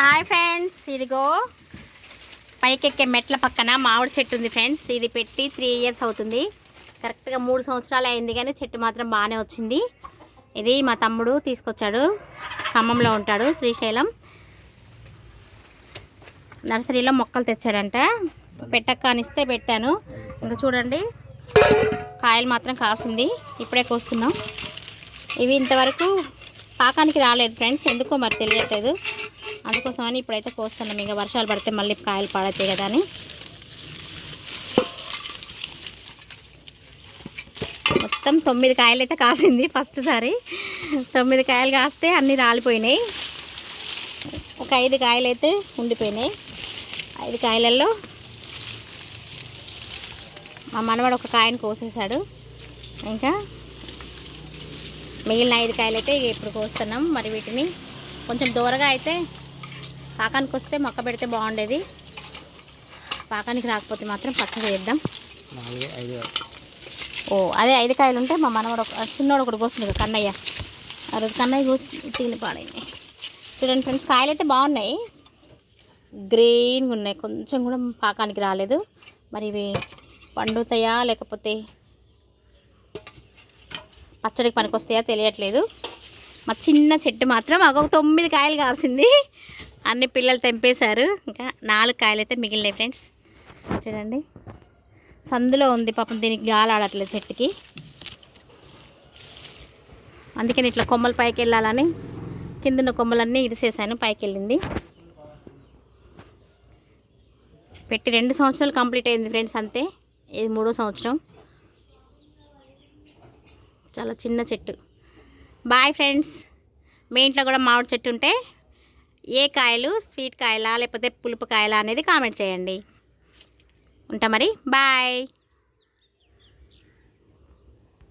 Hi friends ఇదిగో పైకెక్కే మెట్ల పక్కన మామిడి చెట్టు ఉంది ఫ్రెండ్స్ ఇది పెట్టి త్రీ ఇయర్స్ అవుతుంది. కరెక్ట్గా మూడు సంవత్సరాలు అయింది కానీ చెట్టు మాత్రం బాగానే వచ్చింది. ఇది మా తమ్ముడు తీసుకొచ్చాడు. ఖమ్మంలో ఉంటాడు శ్రీశైలం. నర్సరీలో మొక్కలు తెచ్చాడంట. పెట్టక అనిస్తే పెట్టాను. ఇంకా చూడండి కాయలు మాత్రం కాసింది. ఇప్పుడే కోస్తున్నాం. ఇవి ఇంతవరకు పాకానికి రాలేదు ఫ్రెండ్స్ ఎందుకో మరి తెలియట్లేదు. అందుకోసమని ఇప్పుడైతే కోస్తున్నాం ఇంకా వర్షాలు పడితే మళ్ళీ కాయలు పడతాయి కదా అని. మొత్తం తొమ్మిది కాయలు అయితే కాసింది ఫస్ట్ సారి. తొమ్మిది కాయలు కాస్తే అన్నీ రాలిపోయినాయి. ఒక ఐదు కాయలు అయితే ఉండిపోయినాయి. ఐదు కాయలలో మా మనవాడు ఒక కాయను కోసేసాడు ఇంకా మిగిలిన ఐదు కాయలు అయితే ఇక ఇప్పుడు కోస్తున్నాం. మరి వీటిని కొంచెం దూరగా అయితే పాకానికి వస్తే మొక్క పెడితే బాగుండేది. పాకానికి రాకపోతే మాత్రం పక్కకు వేద్దాం. ఓ అదే ఐదు కాయలు ఉంటే మా మనవాడు ఒక చిన్నోడు ఒకటి కోస్తుండే కన్నయ్య. ఆ రోజు కన్నయ్య కోసి తిని పాడైంది. చూడండి ఫ్రెండ్స్ కాయలు అయితే బాగున్నాయి. గ్రీన్గా ఉన్నాయి కొంచెం కూడా పాకానికి రాలేదు. మరి ఇవి పండుతాయా లేకపోతే పచ్చడికి పనికొస్తాయా తెలియట్లేదు. మా చిన్న చెట్టు మాత్రం ఒక తొమ్మిది కాయలు కాసింది అన్ని పిల్లలు తెంపేశారు. ఇంకా నాలుగు కాయలు అయితే మిగిలినాయి ఫ్రెండ్స్. చూడండి. సందులో ఉంది పాపం దీనికి గాలి ఆడట్లేదు చెట్టుకి. అందుకని ఇట్లా కొమ్మలు పైకి వెళ్ళాలని కిందన్న కొమ్మలన్నీ ఇరిసేసాను పైకి వెళ్ళింది. పెట్టి రెండు సంవత్సరాలు కంప్లీట్ అయింది ఫ్రెండ్స్ అంతే. ఇది మూడో సంవత్సరం. చాలా చిన్న చెట్టు. Bye friends. మీ ఇంట్లో కూడా మామిడి చెట్టు ఉంటే ఏ కాయలు? స్వీట్ కాయలా? లేకపోతే పులుపు కాయలా అనేది కామెంట్ చేయండి. ఉంటా మరి? బాయ్.